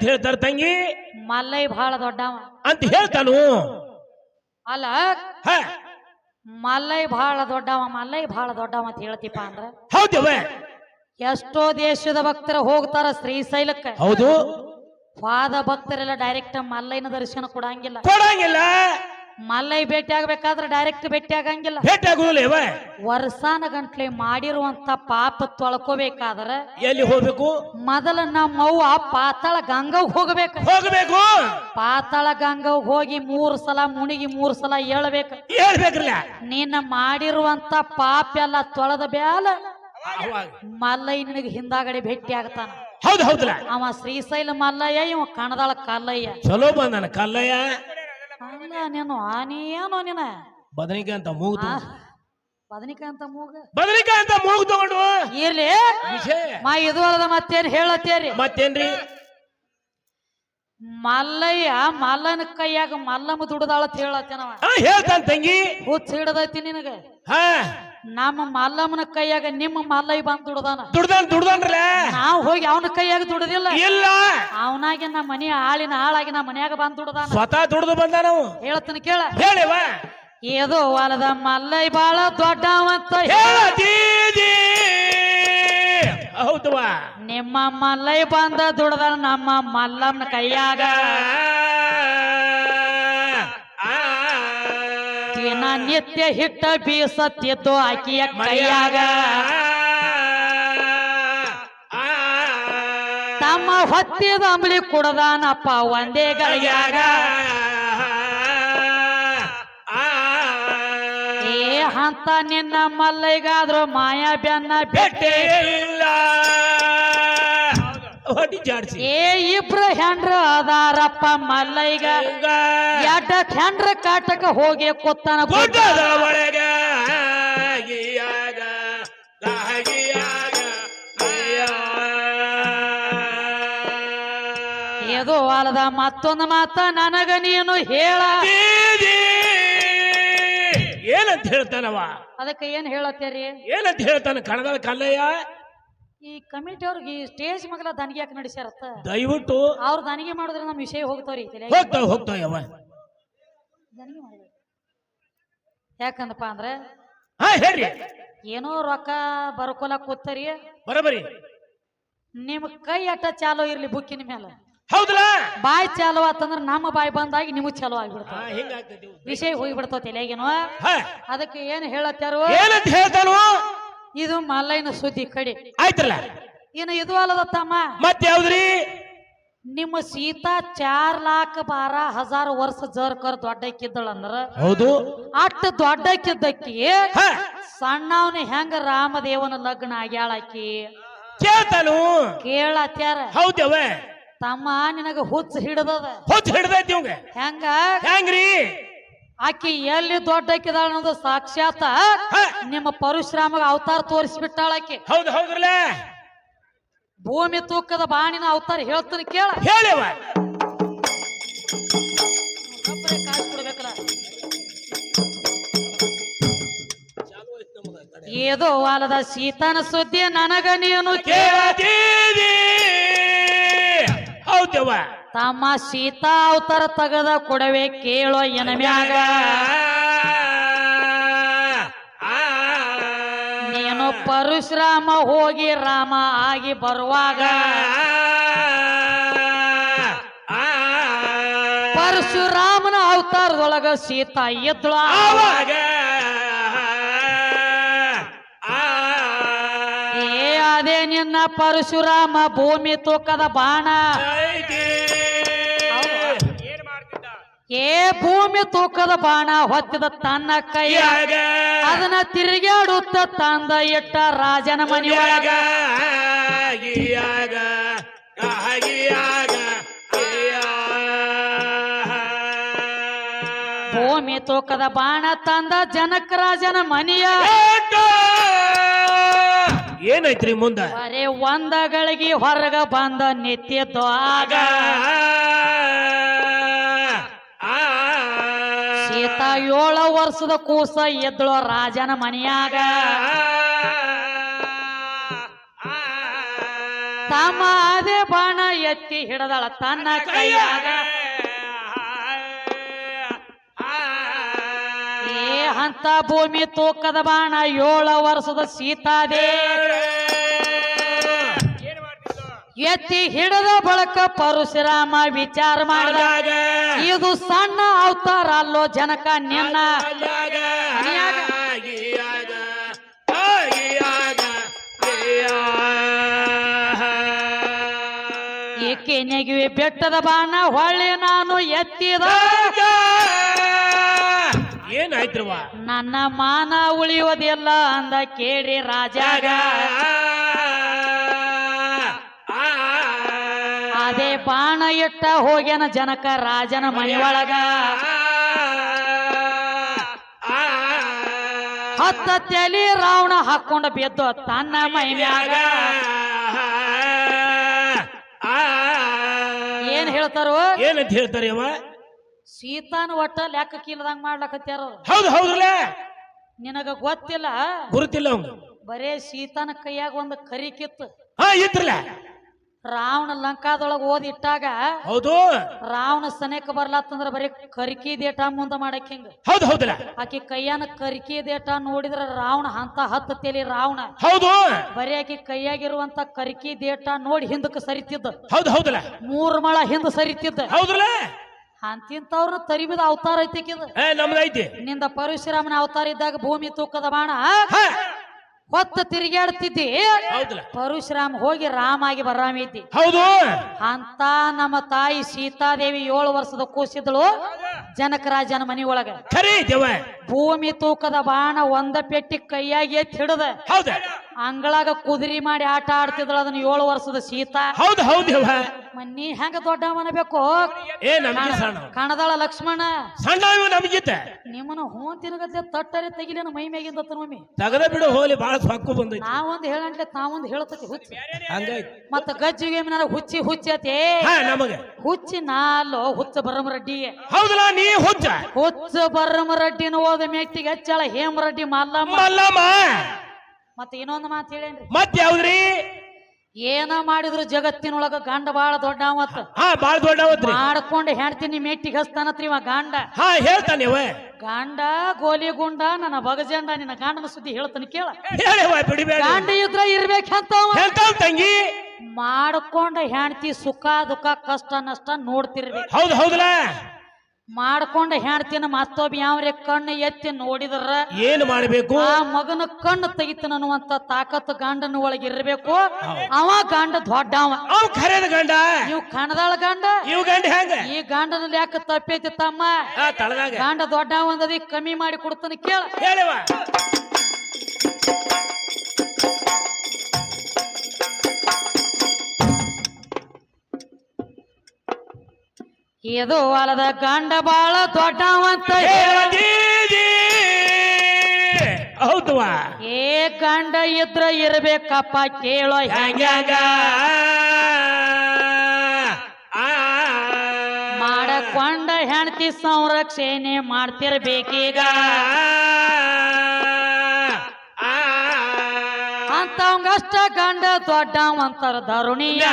ಏನಂತ ಹೇಳ್ತಾರ ತಂಗಿ? ಮಲ್ಲೈ ಬಹಳ ದೊಡ್ಡವ. ಅಂತ ಹೇಳ್ತಾನು? ಅಲ್ಲ ಹ. ಮಲ್ಲೈ ಬಹಳ ದೊಡ್ಡವ ಮಲ್ಲೈ ಬಹಳ ದೊಡ್ಡವ ಅಂತ ಹೇಳ್ತಿಪ್ಪ ಅಂದ್ರೆ? ಹೌದವ ಎಷ್ಟೋ ದೇಶದ ಭಕ್ತರ ಹೋಗ್ತಾರ ಶ್ರೀಶೈಲಕ್ಕ ಹೌದು. ಪಾದ ಭಕ್ತರೆಲ್ಲ ಡೈರೆಕ್ಟ್ ಮಲ್ಲೈನ ದರ್ಶನ ಕೊಡಂಗಿಲ್ಲ. ಕೊಡಂಗಿಲ್ಲ. ಮಲ್ಲೈ ಭೇಟಿ ಆಗ್ಬೇಕಾದ್ರೆ ಡೈರೆಕ್ಟ್ ಭೇಟಿ ಆಗಂಗಿಲ್ಲ. ಭೇಟಿ ಆಗುದಿಲ್ಲ ವರ್ಷಾನ ಗಂಟ್ಲೆ ಮಾಡಿರುವಂತ ಪಾಪ ತೊಳ್ಕೋಬೇಕಾದ್ರ ಎಲ್ಲಿ ಹೋಗ್ಬೇಕು? ಮೊದಲ ನಮ್ಮವ್ವ ಪಾತಾಳ ಗಂಗವ್ ಹೋಗ್ಬೇಕು. ಹೋಗ್ಬೇಕು. ಪಾತಾಳ ಗಂಗವ್ ಹೋಗಿ ಮೂರ್ ಸಲ ಮುಣಿಗಿ ಮೂರ್ ಸಲ ಏಳ್ಬೇಕು ಹೇಳ್ಬೇಕ್ರಲ್ಲ. ನಿನ್ನ ಮಾಡಿರುವಂತ ಪಾಪ ಎಲ್ಲ ತೊಳೆದ ಬ್ಯಾಲ ಮಲ್ಲೈ ನಿನಗೆ ಹಿಂದಾಗಡೆ ಭೇಟಿ ಆಗ್ತಾನ. ಹೌದು ಹೌದಲ್ಲ. ಅವ ಶ್ರೀಶೈಲ ಮಲ್ಲಯ್ಯ ಇವ ಕಣದಾಳ ಕಲ್ಲಯ್ಯ. ಚಲೋ ಬಂದನ ಕಲ್ಲಯ್ಯ. ನೀನು ನೀನು ನೀನ? ಬದನಿಕಾಯಿ ಅಂತ ಮೂಗು ಆ, ಬದನಿಕಾಯಿ ಅಂತ ಮೂಗ? ಬದನಿಕಾಯಿ ಅಂತ ಮೂಗು ತಗೊಂಡು. ಇರ್ಲಿ. ವಿಷಯ. ಮಾ ಇದು ಅಲ್ಲದ ಮತ್ತೇನ್ ಹೇಳತ್ತೇರಿ? ಮತ್ತೇನ್ರಿ? ಮಲ್ಲಯ್ಯ ಮಲ್ಲನ ಕೈಯಾಗ ಮಲ್ಲಮ್ಮ ದುಡದಾಳ ಅಂತ ಹೇಳತ್ತೇನವ ಹೇಳ್ತಾನ ತಂಗಿ. ಹುಚ್ಚ ಹಿಡದೈತಿ ನಿನಗ. ಹಾ. ನಮ್ಮ ಮಲ್ಲಮ್ಮನ ಕೈಯಾಗ ನಿಮ್ಮ ಮಲ್ಲೈ ಬಂದ್ ದುಡ್ದಾನ ದುಡ್ದಾನ್ ದುಡ್ದಾನ್ರಲ್ಲ? ನಾವ್ ಹೋಗಿ ಅವನ ಕೈಯಾಗ ದುಡ್ದಿಲ್ಲ. ಇಲ್ಲ. ಅವನಾಗಿ ನಮ್ಮ ಮನೆ ಆಳಿನ ಆಳಾಗಿ ನಮ್ಮ ಮನ್ಯಾಗ ಬಂದ್ ದುಡ್ದಾನ ಸ್ವತಃ ದುಡ್ದು ಬಂದ ನಾವು ಹೇಳ್ತೀನಿ ಕೇಳ. ಹೇಳಿವ. ಏದೋ ಹೊಲದ ಮಲ್ಲಯ್ಯ ಬಾಳ ದೊಡ್ಡವಂತ ಹೌದವಾ? ನಿಮ್ಮ ಮಲ್ಲಯ್ಯ ಬಂದ ದುಡ್ದಾನ ನಮ್ಮ ಮಲ್ಲಮ್ಮನ ಕೈಯಾಗ. ದಿನ ನಿತ್ಯ ಹಿಟ್ಟ ಬೀಸತ್ತಿತ್ತು ಆಕಿಯ ಕೈಯಾಗ. ತಮ್ಮ ಹೊತ್ತಿದ ಅಂಬಲಿ ಕುಡದಾನಪ್ಪ ಒಂದೇ ಗಳಿಯಾಗ. ಏ ಅಂತ ನಿನ್ನ ಮಲ್ಲೈಗಾದ್ರೂ ಮಾಯಾ ಬೆನ್ನ ಬೆಟ್ಟಿ. ಹೊಡಿ ಜಾಡ್ಸಿ. ಏ ಇಬ್ರು ಹೆಂಡ್ರ ಅದಾರಪ್ಪ ಮಲ್ಲೈಗ ಎಡ್ಡ ಹೆಂಡ್ರ ಕಾಟಕ ಹೋಗಿ ಕೂತಾನ ಗುಡ್ಡದ ಒಳಗ ಅಲ್ಲದ ಮತ್ತೊಂದು ಮಾತ ನನಗ ನೀನು ಹೇಳ. ಏನಂತ ಹೇಳ್ತಾನವ? ಅದಕ್ಕೆ ಏನ್ ಹೇಳತ್ತೇರಿ? ಏನಂತ ಹೇಳ್ತಾನೆ ಕಣದ ಕಲ್ಲಯ್ಯ? ಈ ಕಮಿಟಿ ಅವ್ರಿಗೆ ಈ ಸ್ಟೇಜ್ ಮಗಲ ದನಿಗೆ ಯಾಕೆ ನಡೆಸ್ಯಾರತ್ತ? ದಯವಿಟ್ಟು ಅವ್ರು ದನಿಗೆ ಮಾಡಿದ್ರೆ ನಮ್ಮ ವಿಷಯ ಹೋಗ್ತಾವ್ರಿ. ಹೋಗ್ತಾವ ದನಿಗೆ. ಯಾಕಂದಪ್ಪ ಅಂದ್ರೆ ಹಾ ಹೇಳ್ರಿ. ಏನೋ ರೊಕ್ಕ ಬರ್ಕೊಲ ಕೂತರಿ. ಬರಬರಿ. ನಿಮ್ ಕೈ ಅಟ್ಟ ಚಾಲೋ ಇರ್ಲಿ ಬುಕ್ಕಿನ ಮೇಲೆ ಹೌದಲ್ಲ? ಬಾಯಿ ಚಾಲೋ ಆತಂದ್ರ ನಮ್ಮ ಬಾಯಿ ಬಂದಾಗಿ ನಿಮಗ್ ಚಾಲೋ ಆಗ್ಬಿಡ್ತಾವ ಹಿಂಗಾಗ್ತೈತಿ ವಿಷಯ ಹೋಗಿ ಬಿಡ್ತಾವ ತಲೆಗೇನೋ ಅದಕ್ಕೆ ಏನ್ ಹೇಳತ್ತಾರು? ಏನಂತ ಹೇಳ್ತಾನು? ಇದು ಮಲ್ಲೈನ ಸುದ್ದಿ ಕಡೆ. ಆಯ್ತಲ್ಲ? ಇನ್ನು ಇದು ಅಲ್ಲದ ತಮ್ಮ. ಮತ್ತೆ ಯಾವ್ದ್ರಿ? ನಿಮ್ಮ ಸೀತಾ ಚಾರ್ ಲಾಕ್ ಬಾರ ಹಜಾರ್ ವರ್ಷ ಜರ್ಕರ್ ದೊಡ್ಡಕ್ಕಿದ್ದಳಂದ್ರ ಹೌದು. ಅಟ್ಟ ದೊಡ್ಡಕ್ಕಿದ್ದಕ್ಕಿ ಸಣ್ಣವನ ಹೆಂಗ ರಾಮದೇವನ ಲಗ್ನ ಆಗ್ಯಾಳಾಕಿ ಕೇಳ್ತಾನು. ಕೇಳತ್ಯಾರ. ಹೌದವ ತಮ್ಮ ನಿನಗ ಹುಚ್ಚ ಹಿಡದದ. ಹುಚ್ಚ ಹಿಡ್ದೈತಿ ಹೆಂಗ? ಹೆಂಗ್ರಿ? ಆಕಿ ಎಲ್ಲಿ ದೊಡ್ಡಕ್ಕಿದಾಳ ಅನ್ನೋದು ಸಾಕ್ಷಾತ್ ನಿಮ್ಮ ಪರಶುರಾಮಗ ಅವತಾರ ತೋರಿಸ್ಬಿಟ್ಟಾಳ ಆಕಿ. ಹೌದು ಹೌದ್ರಲ್ಲ? ಭೂಮಿ ತೂಕದ ಬಾಣಿನ ಅವತಾರ ಹೇಳ್ತೀನಿ ಕೇಳ. ಹೇಳಿವ ಒಬ್ಬರೇ ಕಾಸು ಕೊಡ್ಬೇಕಲ್ಲ. ಏದೋ ವಾಲದ ಸೀತನ ಸುದ್ದಿ ನನಗ ನೀನು ಕೇಳ. ಹೌದವ್ವ ಹೌದವ ತಮ್ಮ ಸೀತಾ ಅವತಾರ ತಗದ ಕೊಡವೆ ಕೇಳೋ ಎನ ಮ್ಯಾಗ ನೀನು ಪರಶುರಾಮ ಹೋಗಿ ರಾಮ ಆಗಿ ಬರುವಾಗ ಪರಶುರಾಮನ ಅವತಾರದೊಳಗ ಸೀತಾ ಎದ್ದಳು ಆವಾಗ ಏ ಅದೇ ನಿನ್ನ ಪರಶುರಾಮ ಭೂಮಿ ತೂಕದ ಬಾಣ. ಏ ಭೂಮಿ ತೂಕದ ಬಾಣ ಹೊತ್ತಿದ ತನ್ನ ಕೈಯ ಅದನ್ನ ತಿರುಗಾಡುತ್ತ ತಂದ ಇಟ್ಟ ರಾಜನ ಮನೆಯೊಳಗ ಭೂಮಿ ತೂಕದ ಬಾಣ ತಂದ ಜನಕ ರಾಜನ ಮನೆಯ. ಏನೈತ್ರಿ ಮುಂದ? ಅರೆ ಒಂದಗಳಿಗೆ ಹೊರಗ ಬಂದ ನಿತ್ಯ ಆಗ. ಸೀತಾ ಏಳ ವರ್ಷದ ಕೂಸ ಎದ್ದಳು ರಾಜನ ಮನೆಯಾಗ. ತಮ್ಮ ಅದೇ ಬಾಣ ಎತ್ತಿ ಹಿಡದಳ ತನ್ನ ಕೈಯಾಗ. ಏ ಅಂತ ಭೂಮಿ ತೂಕದ ಬಾಣ ಏಳು ವರ್ಷದ ಸೀತಾದೇ. ಎತ್ತಿ ಹಿಡದ ಬಳಕ ಪರಶುರಾಮ ವಿಚಾರ ಮಾಡಿದ. ಇದು ಸಣ್ಣ ಅವತಾರ ಅಲ್ಲೋ ಜನಕ ನಿನ್ನ. ಏಕೆ ನೆಗಿವಿ ಬೆಟ್ಟದ ಬಾಣ ಹೊಳ್ಳಿ ನಾನು ಎತ್ತಿದ. ಏನಾಯ್ತು ನನ್ನ ಮಾನ ಉಳಿಯೋದಿಲ್ಲ ಅಂದ ಕೇಳಿ ರಾಜಾಗ. ಬಾಣ ಇಟ್ಟ ಹೋಗ್ಯಾನ ಜನಕ ರಾಜನ ಮನೆಯೊಳಗ. ಹತ್ತ ತಲಿ ರಾವಣ ಹಾಕೊಂಡ ಬಿದ್ದು ತನ್ನ ಮೈ ಮ್ಯಾಗ ಏನ್ ಹೇಳ್ತಾರೋ? ಏನಂತ ಹೇಳ್ತಾರೆ ಅವ? ಸೀತಾನ ಒಟ್ಟ ಲೆಕ್ಕಕ್ಕಿಲ್ದಂಗ್ ಮಾಡ್ಲಕತ್ಯಾರ ಅವ್ರು. ಹೌದು ಹೌದಲ್ಲ ನಿನಗ ಗೊತ್ತಿಲ್ಲ? ಗುರುತಿಲ್ಲ ಬರೇ ಸೀತಾನ ಕೈಯಾಗ ಒಂದು ಕರಿ ಕಿತ್ತು. ಹಾ ಇತ್ರಲ್ಲ ರಾವಣ ಲಂಕಾದೊಳಗ ಓದಿಟ್ಟಾಗ ಹೌದು. ರಾವಣ ಸನೇಕ ಬರ್ಲಾತ್ತಂದ್ರ ಬರೀ ಕರಿಕಿ ದೇಟ ಮುಂದ ಮಾಡಕ್ ಹಿಂಗ. ಹೌದು ಹೌದಲ್ಲ. ಆಕಿ ಕೈಯಾನ ಕರಿಕಿ ದೇಟ ನೋಡಿದ್ರ ರಾವಣ ಹಂತ ಹತ್ತ ತಲಿ ರಾವಣ. ಹೌದು. ಬರೀ ಆಕಿ ಕೈಯಾಗಿರುವಂತ ಕರಿಕಿ ದೇಟ ನೋಡಿ ಹಿಂದಕ್ಕೆ ಸರಿತಿದ್ದ. ಹೌದು ಹೌದಲ್ಲ. ಮೂರ್ ಮಳ ಹಿಂದ ಸರಿತಿದ್ದ. ಹೌದಲ್ಲ ಅಂತಿಂತವ್ರನ್ನ ತರಿಬಿದ ಅವತಾರ ಐತಿ ನಮ್ದೈತಿ. ನಿಂದ ಪರಶುರಾಮನ ಅವತಾರ ಇದ್ದಾಗ ಭೂಮಿ ತೂಕದ ಬಾಣ. ಹೊತ್ತ ತಿರುಗಾಡ್ತಿದ್ದಿ. ಹೌದಲ್ಲ. ಪರಶುರಾಮ್ ಹೋಗಿ ರಾಮ ಆಗಿ ಬರಾಮೈತಿ. ಹೌದು. ಅಂತ ನಮ್ಮ ತಾಯಿ ಸೀತಾದೇವಿ ಏಳು ವರ್ಷದ ಕೂಸಿದಳು ಜನಕರಾಜನ ಮನಿ ಒಳಗ. ಖರೀ ದೇವ. ಭೂಮಿ ತೂಕದ ಬಾಣ ಒಂದ ಪೆಟ್ಟಿ ಕೈಯಾಗಿ ಎತ್ತಿ ಹಿಡದ. ಹೌದ. ಅಂಗಳಾಗ ಕುದುರಿ ಮಾಡಿ ಆಟ ಆಡ್ತಿದ್ಳು ಅದನ್ನ ಏಳು ವರ್ಷದ ಸೀತಾ. ಹೌದು ಹೌದು ದೇವ. ಮನ್ನಿ ಹೆಂಗ ದೊಡ್ಡ ಮನಬೇಕು ಏ ನಮ್ಗೆ ಸಣ್ಣ. ಕಣದಾಳ ಲಕ್ಷ್ಮಣ. ಸಣ್ಣ ನಿಮ್ಮನ್ನ ಹೂ ತಿರುಗತ್ತೆ ತಟ್ಟರೆ ತೆಗಿಲೇನ ಮೈ ಮ್ಯಾಗಿಂದ ಮಮ್ಮಿ ತಗದ ಬಿಡು ಹೋಲಿ ಬಾಳ ಸಾಕು ಬಂದೈತಿ. ನಾವೊಂದು ಹೇಳಂಟ್ಲೆ ತಾವೊಂದು ಹೇಳ್ತತಿ ಹುಚ್ಚಿ. ಹಂಗಾಯ್ತು. ಮತ್ತ ಗಜ್ಜಿಗೆ ನನಗ ಹುಚ್ಚಿ ಹುಚ್ಚತಿ ಹಾ ನಮಗ. ಹುಚ್ಚಿ ನಾಲೋ ಹುಚ್ಚ ಬರಮರಡ್ಡಿ ಹೌದಲ್ಲ ನೀ ಹುಚ್ಚ. ಹುಚ್ಚ ಬರಮರಡ್ಡಿನ ಹೋದ ಮೆಟ್ಟಿಗೆ ಹಚ್ಚಳ ಹೇಮರಡ್ಡಿ ಮಲ್ಲಮ್ಮ. ಮಲ್ಲಮ್ಮ. ಮತ್ತ ಇನ್ನೊಂದು ಮಾತು ಹೇಳೇನ್ರಿ? ಮತ್ತೆ ಯಾವ್ದ್ರಿ? ಏನ ಮಾಡಿದ್ರು ಜಗತ್ತಿನೊಳಗ ಗಂಡ ಬಾಳ ದೊಡ್ಡ ಅವತ್ ಬಾಳ ದೊಡ್ಡ ಮಾಡ್ಕೊಂಡು ಹೆಣ್ತೀನಿ ಮೆಟ್ಟಿಗೆ ಹಸ್ತಾನತ್ರಿ ಇವ ಗಂಡ. ಹಾ ಹೇಳ್ತಾನೆ ಗಂಡ ಗೋಲಿ ಗುಂಡ ನನ್ನ ಬಗಜಂಡ ನಿನ್ನ ಗಂಡನ ಸುದ್ದಿ ಹೇಳ್ತಾನೆ ಕೇಳ. ಗಾಂಡ ಬಿಡಿಬೇಡ. ಗಂಡ ಇದ್ರ ಇರ್ಬೇಕಂತ ತಂಗಿ? ಮಾಡ್ಕೊಂಡ ಹೆಂಡತಿ ಸುಖ ದುಃಖ ಕಷ್ಟ ನಷ್ಟ ನೋಡ್ತಿರ್ಬೇಕು. ಹೌದು ಹೌದಲ್ಲ ಮಾಡ್ಕೊಂಡ ಹೆಣ್ತಿನ ಮತ್ತೊಬ್ಬ ಯಾವ್ರೆ ಕಣ್ಣು ಎತ್ತಿ ನೋಡಿದ್ರ ಏನ್ ಮಾಡ್ಬೇಕು? ಆ ಮಗನ ಕಣ್ಣು ತೆಗಿತಾನ ಅನ್ನುವಂತ ತಾಕತ್ತು ಗಂಡನ ಒಳಗೆ ಇರ್ಬೇಕು. ಅವ ಗಂಡ ದೊಡ್ಡ ಅವ ಖರೇನ ಗಂಡ? ನೀವು ಕಣದಾಳ ಗಂಡ? ಇವ್ ಗಂಡ ಹೆಂಗ? ಈ ಗಂಡನಲ್ಲಿ ಯಾಕೆ ತಪ್ಪೈತಿ ತಮ್ಮ. ಗಂಡ ದೊಡ್ಡ ಒಂದದಿ ಕಮ್ಮಿ ಮಾಡಿ ಕೊಡ್ತಾನೆ ಕೇಳ. ಹೇಳವ ಇದು ಹೊಲದ ಗಂಡ ಬಾಳ ದೊಡ್ಡವಂತ. ಹೌದವಾ? ಏ ಗಂಡ ಇದ್ರ ಇರ್ಬೇಕಪ್ಪ ಕೇಳೋ ಆ. ಮಾಡಕೊಂಡ ಹೆಂಡತಿ ಸಂರಕ್ಷಣೆ ಮಾಡ್ತಿರ್ಬೇಕೀಗ. ಕಂಡ ಗಂಡ ದೊಡ್ಡವಂತರ ಧರುಣಿಯ.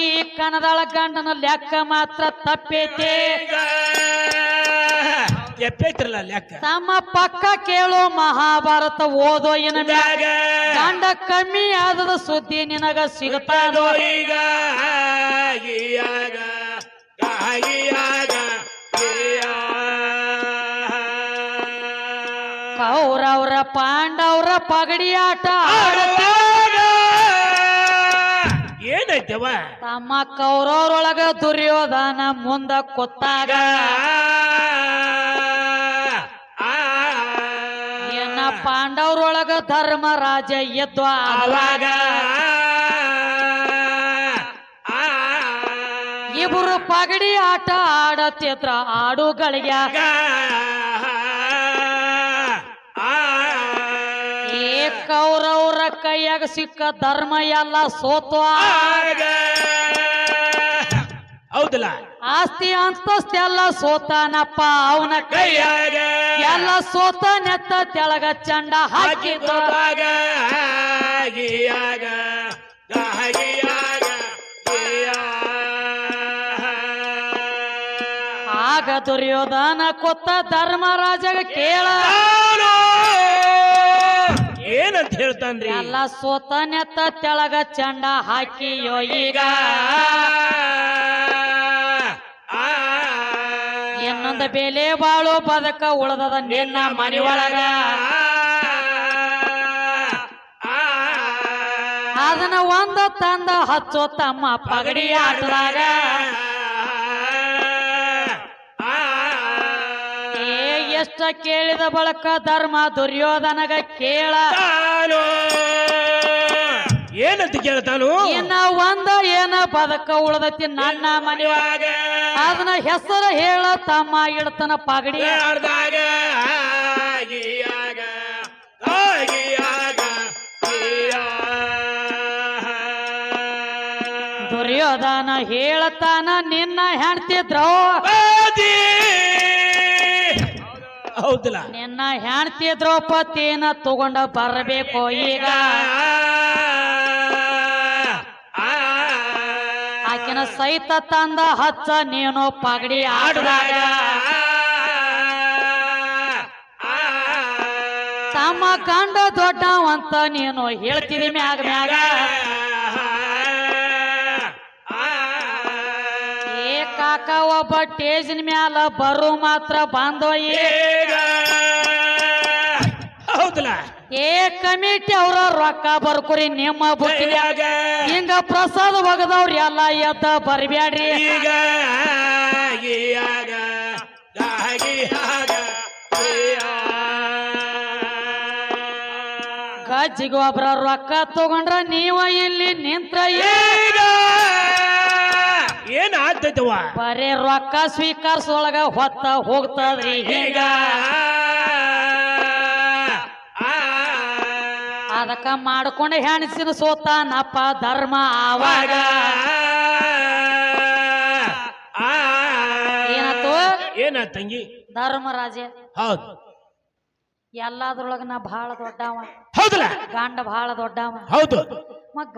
ಈ ಕಣದಾಳ ಗಂಡನ ಲೆಕ್ಕ ಮಾತ್ರ ತಪ್ಪೈತಿ. ಎಪ್ಪೈತ್ರಲ್ಲ ಲೆಕ್ಕ? ತಮ್ಮ ಪಕ್ಕ ಕೇಳೋ ಮಹಾಭಾರತ ಓದೋ ಏನ ಮ್ಯಾಗ ಮ್ಯಾಗ. ಗಂಡ ಕಮ್ಮಿ ಆದದ ಸುದ್ದಿ ನಿನಗ ಸಿಗತಾನೋ ಈಗ. ಆಗಿಯಾಗ. ಕೌರವ್ರ ಪಾಂಡವ್ರ ಪಗಡಿ ಆಟ. ಆಡತ ಏನೈತವ ತಮ್ಮ ಕೌರವ್ರೊಳಗ ದುರ್ಯೋಧನ ಮುಂದ ಕೊತ್ತಾಗ ಏನ ಪಾಂಡವ್ರೊಳಗ ಧರ್ಮರಾಜ ಎದ್ದು ಆವಾಗ ಇಬ್ರು ಪಗಡಿ ಆಟ ಆಡತ್ತಿದ್ರ ಆಡುಗಳಿಗೆ ಕೌರವ್ರ ಕೈಯಾಗ ಸಿಕ್ಕ ಧರ್ಮ ಎಲ್ಲ ಸೋತು ಹೌದಲ್ಲ? ಆಸ್ತಿ ಅಂತಸ್ತೆಲ್ಲ ಸೋತಾನಪ್ಪ ಅವನ ಕೈ ಕೈಯಾಗ. ಎಲ್ಲ ಸೋತ ನೆತ್ತ ತೆಳಗ ಚಂಡ ಹಾಕಿದ. ಆಗ ದುರ್ಯೋಧನ ಕೊತ್ತ ಧರ್ಮರಾಜಗ ಕೇಳ. ಏನಂತ ಹೇಳ್ತಾನ್ರಿ? ಎಲ್ಲ ಸೋತ ನೆತ್ತ ತೆಳಗ ಚಂಡ ಹಾಕಿಯೋ ಈಗ. ಇನ್ನೊಂದು ಬೆಲೆ ಬಾಳು ಪದಕ ಉಳದದ ನಿನ್ನ ಮನೆಯೊಳಗ. ಅದನ್ನ ಒಂದ ತಂದ ಹಚ್ಚೋ ತಮ್ಮ ಪಗಡಿ ಆಟದಾಗ. ಎಷ್ಟ ಕೇಳಿದ ಬಳಕ ಧರ್ಮ ದುರ್ಯೋಧನಗ ಕೇಳ. ಏನಂತ ಕೇಳ್ತಾನು ಇನ್ನ ಒಂದ ಏನ ಪದಕ ಉಳದತಿ ನನ್ನ ಮನೆಯೊಳಗ. ಅದನ್ನ ಹೆಸರು ಹೇಳ ತಮ್ಮ ಇಡ್ತನ ಪಗಡಿ. ದುರ್ಯೋಧನ ಹೇಳತಾನ ನಿನ್ನ ಹೆಣ್ತಿ ದ್ರೌ ಬಾದಿ. ಹೌದಲ್ಲ. ನಿನ್ನ ಹೆಣ್ತಿ ದ್ರೌಪದಿನ ತಗೊಂಡ ಬರಬೇಕು ಈಗ. ಆಕಿನ ಸಹಿತ ತಂದ ಹಚ್ಚ ನೀನು ಪಗಡಿ ಆಡದಾಗ. ತಮ್ಮ ಕಂಡ ದೊಡ್ಡವಂತ ನೀನು ಹೇಳ್ತಿದಿ ಮ್ಯಾಗ ಮ್ಯಾಗ. ಕಾಕ ಒಬ್ಬ ಟೇಜಿನ ಮ್ಯಾಲ ಬರು ಮಾತ್ರ ಬಾಂಧವ್ಯ? ಹೌದಲ್ಲ? ಏ ಕಮಿಟಿ ಅವ್ರ ರೊಕ್ಕ ಬರ್ಕೊರಿ ನಿಮ್ಮ ಬುಕ್ಕಿನ ಹಿಂಗ ಪ್ರಸಾದ ಒಗದವ್ರಿ ಎಲ್ಲ ಎದ್ದ ಬರ್ಬ್ಯಾಡ್ರಿ. ಈಗ. ಗಜ್ಜಿಗೆ ಒಬ್ರ ರೊಕ್ಕ ತಗೊಂಡ್ರ ನೀವ ಇಲ್ಲಿ ನಿಂತ್ರ ಈಗ ಏನ್ ಆಗ್ತೈತವ ಬರೇ ರೊಕ್ಕ ಸ್ವೀಕರಿಸೊಳಗ ಹೊತ್ತ ಹೋಗ್ತದ್ರಿ ಈಗ ಅದಕ್ಕ ಮಾಡ್ಕೊಂಡು ಹೆಣಸಿನ ಸೋತಾನಪ್ಪ ಧರ್ಮ ಆವಾಗ ಏನಾತು? ಏನ ತಂಗಿ ಧರ್ಮರಾಜ ಹೌದು ಎಲ್ಲಾದ್ರೊಳಗ ನಾ ಬಹಳ ದೊಡ್ಡವ ಹೌದಲ್ಲ ಗಂಡ ಬಹಳ ದೊಡ್ಡವ ಹೌದು ಮಗ್